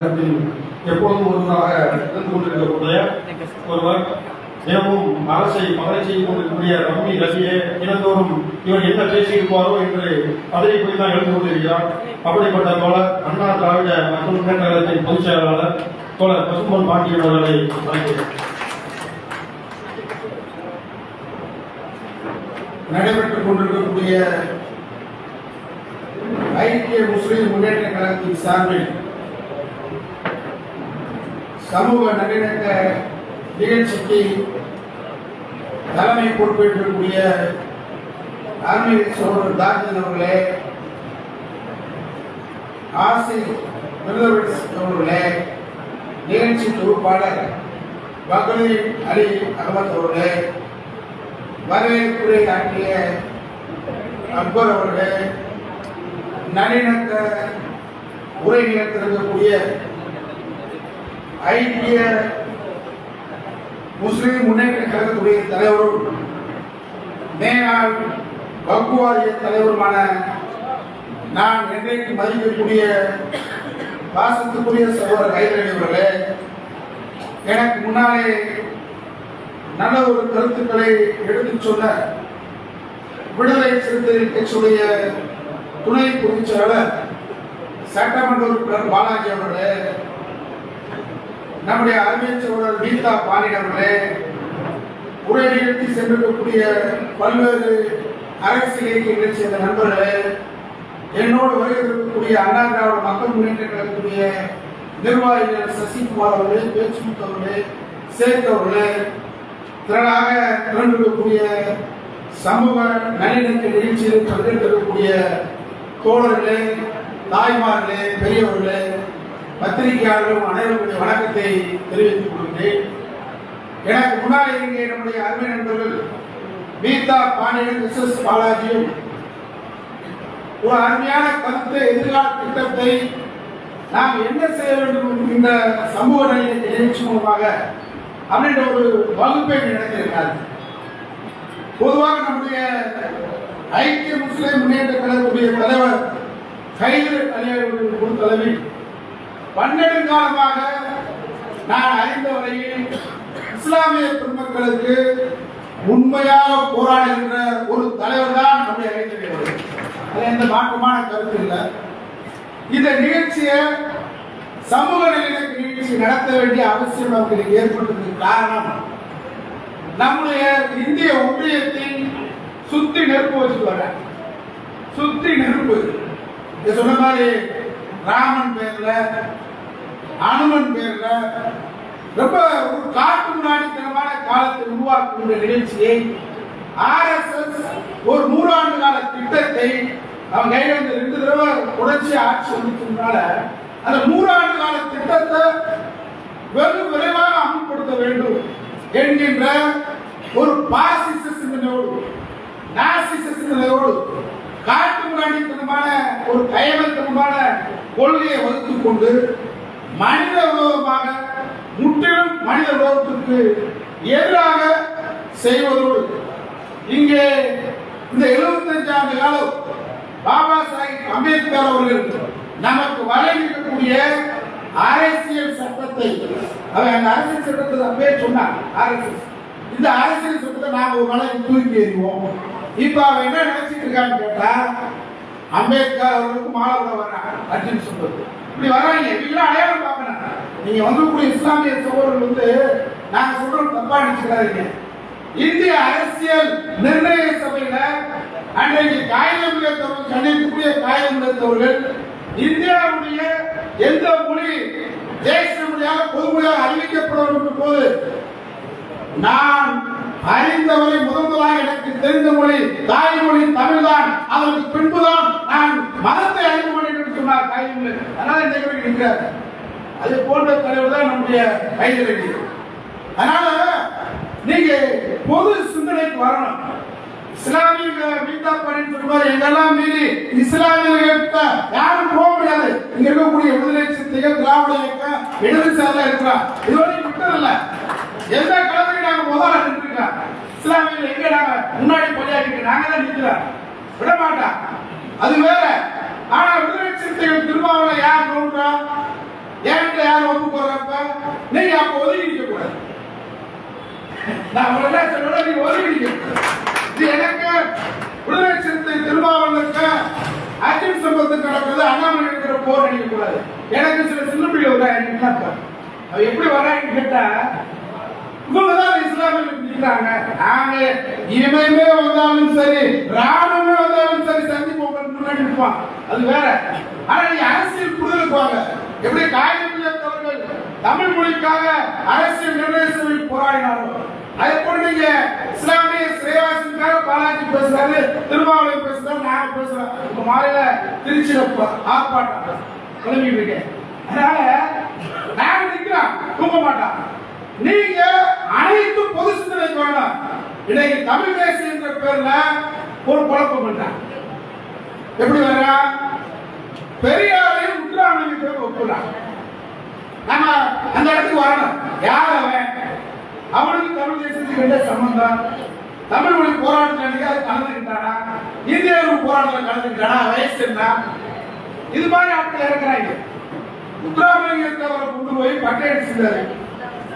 தமிழகத்தில் எப்பொழுதும் ஒருவராக இருந்து கொண்டிருக்கக்கூடிய ஒருவர் தினமும் அரசை மகளை செய்து கொண்டிருக்கக்கூடிய ரம்மி ரசியே தினந்தோறும் இவர் என்ன பேசியிருப்பாரோ என்று பதவி போய் எழுந்து கொண்டிருக்கிறார். அப்படிப்பட்ட தோழர் அண்ணா திராவிட மக்கள் முன்னேற்ற கழகத்தின் பொதுச் செயலாளர் தோழர் பாண்டியன் அவர்களை நடைபெற்றுக் கொண்டிருக்கக்கூடிய ஐக்கிய முஸ்லிம் முன்னேற்ற கழகத்தின் சார்பில் சமூக நல்லிணக்க நிகழ்ச்சிக்கு தலைமை பொறுப்பேற்றக்கூடிய ஆன்மீக சோழர் தாஜன் அவர்களே ஆசி அவர்களே நிகழ்ச்சி தொகுப்பாளர் பக்ரீன் அலி அகமத் அவர்களே வரவேற்புரை ஆற்றிய அக்பர் அவர்களே நல்லிணக்க உரை நிகழ்த்திருக்கக்கூடிய ஐக்கிய முஸ்லிம் முன்னேற்ற கழகத்துடைய தலைவரும் மேலாள் வகுவாரிய தலைவருமான நான் என்றைக்கு மதிக்கக்கூடிய பாசத்துக்குரிய சகோதரர் கைதரடி அவர்களே எனக்கு முன்னாலே நல்ல ஒரு கருத்துக்களை எடுத்து சொன்ன விடுதலை சிறுத்தைகள் கட்சியுடைய துணை பொதுச் செயலர் சட்டமன்ற உறுப்பினர் பாலாஜி அவர்களே நம்முடைய அருமை சோழர் கீதா பாண்டியன் உரை நிகழ்த்தி சென்றிருக்கக்கூடிய பல்வேறு அரசியல் இயக்கங்களை சேர்ந்த நண்பர்களே என்னோடு வருகிறக்கூடிய அண்ணா திராவிட மக்கள் முன்னேற்ற கழகத்துடைய நிர்வாகிகள் சசிகுமார் அவர்களே பேச்சுமுத்து அவர்களே சேக் அவர்களே திரளாக திரண்டிருக்கக்கூடிய சமூக நல்லிணக்க நிகழ்ச்சியில் பங்கேற்றிருக்கக்கூடிய தோழர்களே தாய்மார்களே பெரியவர்களே பத்திரிகையாளர்களும் அனைவருடைய வணக்கத்தை தெரிவித்துக் கொள்கிறேன். எனக்கு முன்னால் இங்கே நம்முடைய அருமை நண்பர்கள் கீதா பாண்டியன் எஸ் எஸ் பாலாஜியும் ஒரு அருமையான கருத்து எதிர்கால திட்டத்தை நாம் என்ன செய்ய வேண்டும் இந்த சமூக நிகழ்ச்சி மூலமாக அப்படின்ற ஒரு வகுப்பை நடத்தியிருக்காரு. பொதுவாக நம்முடைய ஐக்கிய முஸ்லிம் முன்னேற்ற கழகத்துடைய தலைவர் கைது தலைமை பன்னெண்டு காலமாக நான் அறிந்த வரையில் இஸ்லாமிய பெருமக்களுக்கு உண்மையாக போராடுகின்ற ஒரு தலைவர் தான் நம்முடைய ஐக்கிய அது எந்த மாற்றமான கருத்து இல்லை. இந்த நிகழ்ச்சியை சமூக நல்லிணக்க நிகழ்ச்சி நடத்த வேண்டிய அவசியம் நமக்கு ஏற்பட்டதுக்கு காரணம் நம்முடைய இந்திய ஒன்றியத்தின் சுத்தி நெருப்பு வச்சுட்டு வர சுத்தி நெருப்பு. சொன்ன மாதிரி ராமன் பேர்ல அனுமன் பேர்ல ரொம்ப ஒரு காட்டு முன்னாடித்தனமான காலத்தை உருவாக்குகின்ற நிகழ்ச்சியை ஆர்எஸ்எஸ் ஒரு நூறாண்டு கால திட்டத்தை அவங்க கையில இந்த ரெண்டு தடவை உடச்சி ஆட்சி வந்துட்டதுனால அந்த நூறாண்டு கால திட்டத்தை வெகு விரைவாக அமல்படுத்த வேண்டும் என்கின்ற ஒரு பாசிச சிந்தனையோடு நாசிச சிந்தனையோடு காட்டு முன்னாடித்தனமான ஒரு கயவத்தனமான கொள்கையை வகுத்துக் கொண்டு மனித விரோதமாக முற்றிலும் மனித விரோதத்திற்கு எதிராக செய்வதோடு இங்கே இந்த 75 ஆண்டு காலம் பாபா சாஹிப் அம்பேத்கர் அவர்கள் நமக்கு வழங்கியிருக்கக்கூடிய அரசியல் சட்டத்தை அவர் அந்த அரசியல் சட்டத்தை அப்பவே சொன்னார் அரசியல் இந்த அரசியல் சட்டத்தை நாங்க ஒரு நாளைக்கு தூக்கி எறிவோம். இப்ப அவன் என்ன நினைச்சிட்டு இருக்கான்னு கேட்டா அம்பேத்கர் அவர்களுக்கு மாலை போட வர்றாங்க அப்படின்னு சொல்றது இப்படி வர்றாங்க. இவங்களாம் அடையாளம் நீங்க வந்தக்கூடிய இஸ்லாமிய சகோதரர்கள் வந்து நாங்க சொல்றோம் தப்பா நினைச்சுக்காதீங்க. இந்திய அரசியல் நிர்ணய சபையில அன்றைக்கு காயம் இழந்தவர்கள் கண்டிக்கக்கூடிய காயம் இழந்தவர்கள் இந்தியாவுடைய எந்த மொழி தேசிய மொழியாக பொதுமொழியாக வேண்டும் போது நான் அறிந்தவரை முதன்முதலாக எனக்கு தெரிந்த மொழி தாய்மொழி தமிழ்தான். அதற்கு பின்புதான் நான் மதத்தை அறிந்து கொண்டேன் என்று சொன்னார் காய்மொழி அதனால இந்த நிற்கிறார் அது போன்ற தலைவர் தான் நம்முடைய கைதரடி அதனால நீங்க பொது சிந்தனைக்கு வரணும். இஸ்லாமிய மீட்டா பண்ணிட்டு சொல்லுவாரு எங்கெல்லாம் மீறி இஸ்லாமியர்கள்ட்ட யாரும் போக முடியாது. இங்க இருக்கக்கூடிய விடுதலை சிறுத்தைகள் திராவிட இயக்கம் இடதுசாரில இருக்கிறார். இதுவரை விட்டதில்ல எந்த களத்துக்கு நாங்க முதல்ல நின்றுருக்கோம் இஸ்லாமியர்கள் எங்க நாங்க முன்னாடி போராடிட்டு நாங்க தான் நிற்கிறோம். விட மாட்டோம் அதுவே வேற ஆனா விடுதலை சிறுத்தைகள் திருமாவளை யார் நோன்றா ஏன்ட்ட யார் ஒப்பு போறப்ப நீங்க அப்ப ஒதுங்கி நிற்க கூடாது நான் உங்களை சொல்ல நீங்க ஒதுங்கி இது எனக்கு விடுதலை சிறுத்தை திருமாவளவனுக்கு அர்ஜுன் சம்பவத்துக்கு நடக்குது அண்ணாமலை இருக்கிற போர் நினைக்க கூடாது எனக்கு சில சின்ன பிள்ளை வர அவ எப்படி வரான்னு கேட்டா இவங்க தான் இஸ்லாமியில் நிற்கிறாங்க நாங்க இனிமேலுமே வந்தாலும் சரி ராணுவமே வந்தாலும் சரி சந்திப்போம் முன்னாடி நிற்பான். அது வேற. ஆனா நீ அரசியல் புரிதலுக்கு வாங்க. எப்படி காகிதம் அவர்கள் தமிழ் மொழிக்காக அரசியல் நிர்ணய சபையில் அதே போல நீங்க இஸ்லாமிய சிறைவாசிக்காக பாலாஜி பேசுறாரு திருமாவளவன் பேசுறாரு நாங்க பேசுறோம் இப்ப மாலையில திருச்சியில ஆர்ப்பாட்டம் கிளம்பிட்டு இருக்கேன். அதனால நாங்க நிக்கிறோம். தூங்க மாட்டோம். நீங்க அனைத்து பொது சிந்தனை வேண்டாம் இன்னைக்கு தமிழ் தேசியம் என்ற பேர்ல ஒரு குழப்பம் பண்றாங்க எப்படி வர்றா? பெரியாரையும் முத்துராமலிங்க பேர் ஒப்புறாங்க நம்ம அந்த இடத்துக்கு வரணும். யார் அவன்? அவனுக்கு தமிழ் தேசத்துக்கு என்ன சம்பந்தம்? தமிழ் மொழி போராட்டத்தில் கலந்துக்கிட்டானா இந்தியாவில் போராட்டத்தில் கலந்துக்கிட்டானா வயசு என்ன? இது மாதிரி ஆட்கள் இருக்கிறாங்க முத்துராமலிங்கத்தை அவரை கொண்டு போய் பட்டையடி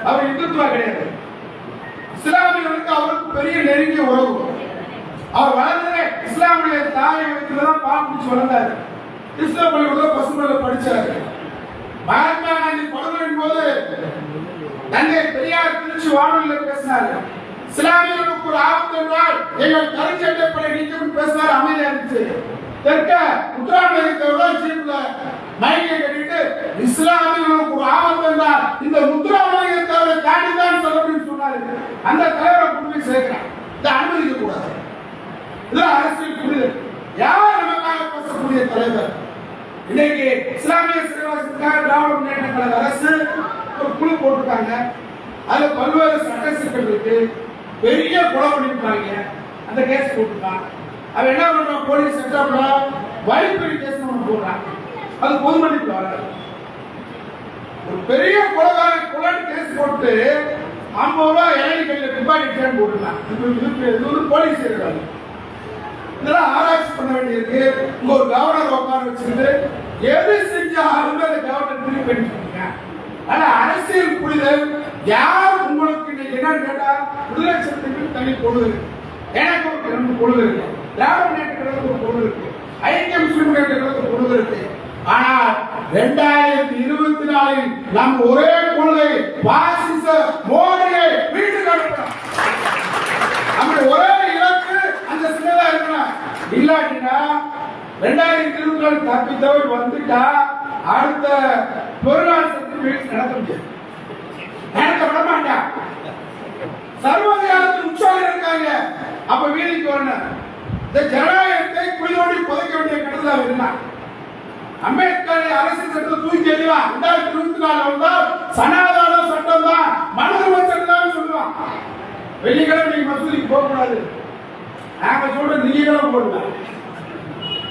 அவர் இந்துத்துவா கிடையாது. இஸ்லாமியர்களுக்கு அவருக்கு பெரிய நெருங்கிய உறவு. அவர் வளர்ந்ததே இஸ்லாமிய தாயை வைத்துதான் பால் குடிச்சு வளர்ந்தாரு. கிறிஸ்தவ பள்ளிக்கூட பசுமையில படிச்சாரு. மகாத்மா காந்தி படுகொலையின் போது தந்தை பெரியார் திருச்சி வானொலியில் பேசினாரு. இஸ்லாமியர்களுக்கு ஒரு ஆபத்து என்றால் எங்கள் கருச்சட்டை படை நீக்கம் பேசினார். அமைதியா இருந்துச்சு. தெற்க முத்துராமலிங்கத்தவர்கள் ஜீப்ல மைக்கை கட்டிட்டு இஸ்லாமியர்களுக்கு ஒரு ஆபத்து என்றால் இந்த முத்துராமலிங்கத்தவரை தாண்டிதான் சொல்ல முடியும் சொன்னாரு. அந்த தலைவரை கொண்டு போய் சேர்க்கிறான் இதை அனுமதிக்க கூடாது. இது அரசியல் புரிதல். யார் நமக்காக பேசக்கூடிய தலைவர்? இன்னைக்கு இஸ்லாமிய சிறைவாசத்துக்காக திராவிட முன்னேற்ற கழக அரசு ஒரு அதுல பல்வேறு சட்ட சிக்கல் இருக்கு. பெரிய கொலை பண்ணிருக்காங்க அந்த கேஸ் போட்டிருக்கான். அவன் என்ன பண்றான் போலீஸ் செட்டப்ல வழிப்பறி கேஸ் ஒன்று போடுறான். அது பொதுமணிக்கு வர வராது. ஒரு பெரிய கொலைகார கொலை கேஸ் போட்டு ஐம்பது ரூபாய் இளநீ கையில் டிபார்ட் போட்டுருக்கான். இது இது- ஒரு போலீஸ் இருக்காங்க இதெல்லாம் ஆராய்ச்சி பண்ண வேண்டியிருக்கு. இங்க ஒரு கவர்னர் உட்கார வச்சுக்கிட்டு எது செஞ்சாலுமே அந்த கவர்னர் திருப்பி பண்ணிட்டு அரசியல் புரிதல் யார் உங்களுக்கு என்ன கேட்டா விடுதலை சட்டத்துக்கு தனி பொழுது இருக்கு எனக்கு ஒரு ரெண்டு பொழுது இருக்கு திராவிட முன்னேற்ற ஒரு பொழுது இருக்கு ஐக்கிய முஸ்லிம் முன்னேற்ற பொழுது இருக்கு. ஆனால் ரெண்டாயிரத்தி இருபத்தி நாலில் நம் ஒரே கொள்கை பாசிச மோடியை வீட்டுக்கு அனுப்பணும் நம்முடைய ஒரே இலக்கு அந்த சின்னதா இருக்கணும் இல்லாட்டினா ரெண்டாயிரத்தி இருபத்தி நாலு தப்பித்தவர் வந்துட்டா அடுத்த பெருநாள் சர்டிபிகேட் நடத்த முடியாது நடத்த விட மாட்டான் சர்வதிகாரத்தின் உற்சாகம் இருக்காங்க. அப்ப வீதிக்கு வரணும். இந்த ஜனநாயகத்தை குளியோடி புதைக்க வேண்டிய கடந்தா இருந்தான் அம்பேத்கர் அரசு சட்டத்தை தூக்கி எறிவான் ரெண்டாயிரத்தி இருபத்தி நாலு வந்தால் சனாதன சட்டம் தான் மனதுரிமை சட்டம் தான் சொல்லுவான். வெள்ளிக்கிழமை நீங்க மசூதிக்கு போக கூடாது. நாங்க சொல்றது திங்கக்கிழமை போடுங்க.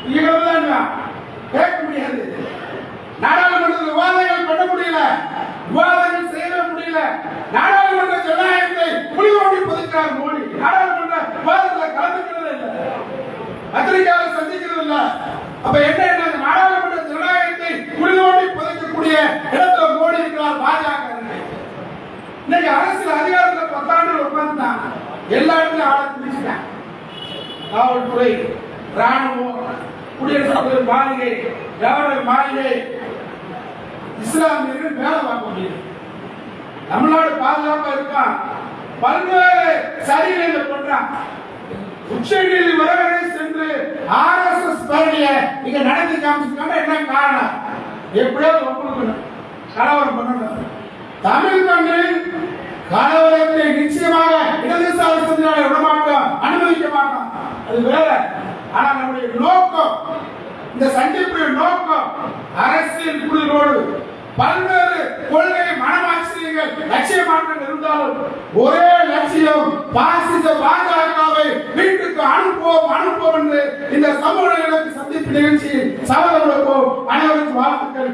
திங்கக்கிழமை தான் கேட்க முடியாது. நாடாளுமன்றத்தில் விவாதங்கள் பண்ண முடியல. விவாதங்கள் செய்ய முடியல. நாடாளுமன்ற ஜனநாயகத்தை புலிகோடி புதைக்கிறார் மோடி. நாடாளுமன்ற விவாதத்தில் கலந்துக்கிறது இல்லை. பத்திரிகையாளர் சந்திக்கிறது இல்ல. அப்ப என்ன என்ன நாடாளுமன்ற ஜனநாயகத்தை புலிகோடி புதைக்கக்கூடிய இடத்துல மோடி இருக்கிறார் பாஜக. இன்னைக்கு அரசியல் அதிகாரத்துல பத்தாண்டு உட்கார்ந்துட்டாங்க. எல்லா இடத்துலயும் ஆள பிடிச்சிட்டாங்க காவல்துறை ராணுவம் குடியரசு தலைவர் மாளிகை கவர்னர் மாளிகை இஸ்லாமியர்கள் வேலை பார்க்க முடியுது. தமிழ்நாடு பாதுகாப்பா இருக்கான் பல்வேறு சரிகளை பண்றான் உச்சநீதி வரை சென்று ஆர்எஸ்எஸ் பேரணிய இங்க நடத்தி காமிச்சிருக்காங்க. என்ன காரணம்? எப்படியாவது ஒப்புக்கணும் கலவரம் பண்ணணும். தமிழ் மண்ணில் கலவரத்தை நிச்சயமாக இடதுசாரி சிந்தனை விடமாட்டோம் அனுமதிக்க மாட்டோம். அது வேற. ஆனா நம்முடைய நோக்கம் இந்த சந்திப்புடைய நோக்கம் ஒரே லட்சியம் பாசிச பாஜகவை வீட்டுக்கு அனுப்புவோம் அனுப்புவோம் என்று இந்த சமூக சந்திப்பு நிகழ்ச்சி சபதம் கொடுப்போம். அனைவருக்கும் வாழ்த்துக்கள்